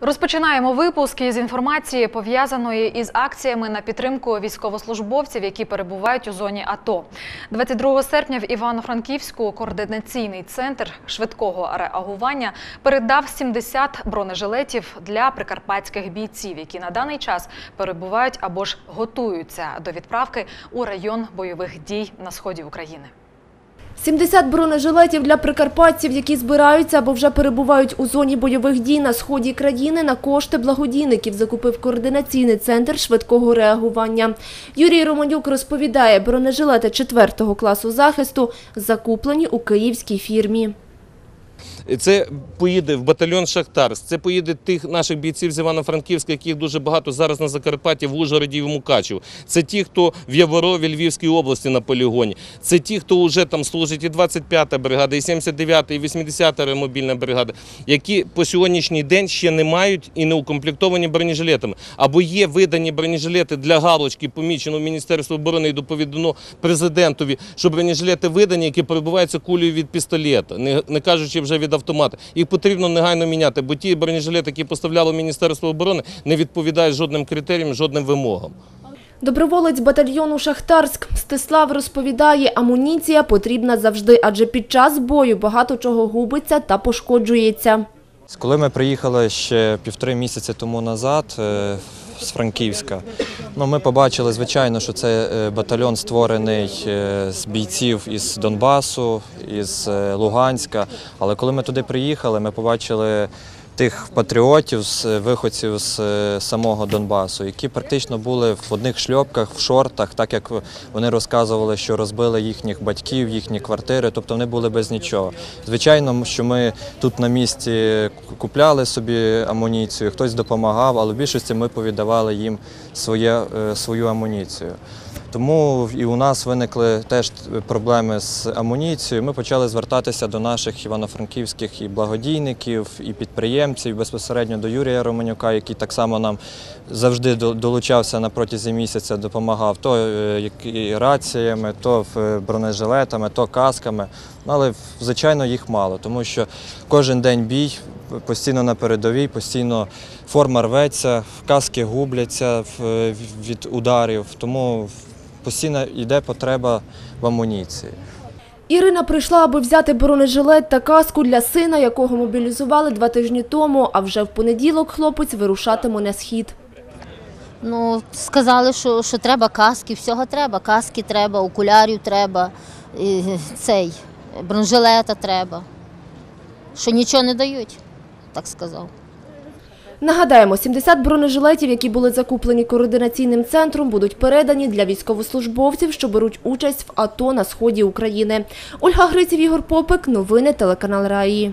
Розпочинаємо випуск із інформації, пов'язаної із акціями на підтримку військовослужбовців, які перебувають у зоні АТО. 22 серпня в Івано-Франківську координаційний центр швидкого реагування передав 70 бронежилетів для прикарпатських бійців, які на даний час перебувають або ж готуються до відправки у район бойових дій на сході України. 70 бронежилетів для прикарпатців, які збираються або вже перебувають у зоні бойових дій на сході країни на кошти благодійників, закупив координаційний центр швидкого реагування. Юрій Романюк розповідає, бронежилети 4 класу захисту закуплені у київській фірмі. Це поїде в батальйон Шахтарськ, це поїде тих наших бійців з Івано-Франківська, яких дуже багато зараз на Закарпатті, в Ужгороді і в Мукачево. Це ті, хто в Яворові, Львівській області на полігоні. Це ті, хто вже там служить і 25-та бригада, і 79-та, і 80-та мобільна бригада, які по сьогоднішній день ще не мають і не укомплектовані бронежилетами. Або є видані бронежилети для галочки, помічено в Міністерство оборони і доповідано президентові, що бронежилети видані, які перебуваються кулею від пістолета, не кажучи вже від автомата. Їх потрібно негайно міняти, бо ті бронежилети, які поставляло Міністерство оборони, не відповідають жодним критеріям, жодним вимогам. Доброволець батальйону Шахтарськ Стислав розповідає, амуніція потрібна завжди, адже під час бою багато чого губиться та пошкоджується. Коли ми приїхали ще півтори місяці тому назад е, з Франківська, ну, ми побачили, звичайно, що це е, батальйон створений е, з бійців із Донбасу, із е, Луганська. Але коли ми туди приїхали, ми побачили тих патріотів, виходців з самого Донбасу, які практично були в одних шльопках, в шортах, так як вони розказували, що розбили їхніх батьків, їхні квартири, тобто вони були без нічого. Звичайно, що ми тут на місці купляли собі амуніцію, хтось допомагав, але в більшості ми повіддавали їм своє, свою амуніцію. Тому і у нас виникли теж проблеми з амуніцією. Ми почали звертатися до наших івано-франківських і благодійників, і підприємців, безпосередньо до Юрія Романюка, який так само нам завжди долучався на протязі місяця, допомагав то е, і раціями, то е, бронежилетами, то касками. Ну, Але звичайно їх мало, тому що кожен день бій постійно на передовій, постійно форма рветься, каски губляться від ударів, тому постійно йде потреба в амуніції. Ірина прийшла, аби взяти бронежилет та каску для сина, якого мобілізували два тижні тому, а вже в понеділок хлопець вирушатиме на схід. Ну, сказали, що, що треба каски, всього треба. Каски треба, окулярів треба, і цей, бронежилета треба. Що нічого не дають, так сказав. Нагадаємо, 70 бронежилетів, які були закуплені координаційним центром, будуть передані для військовослужбовців, що беруть участь в АТО на сході України. Ольга Гриців, Ігор Попик. Новини телеканал Раї.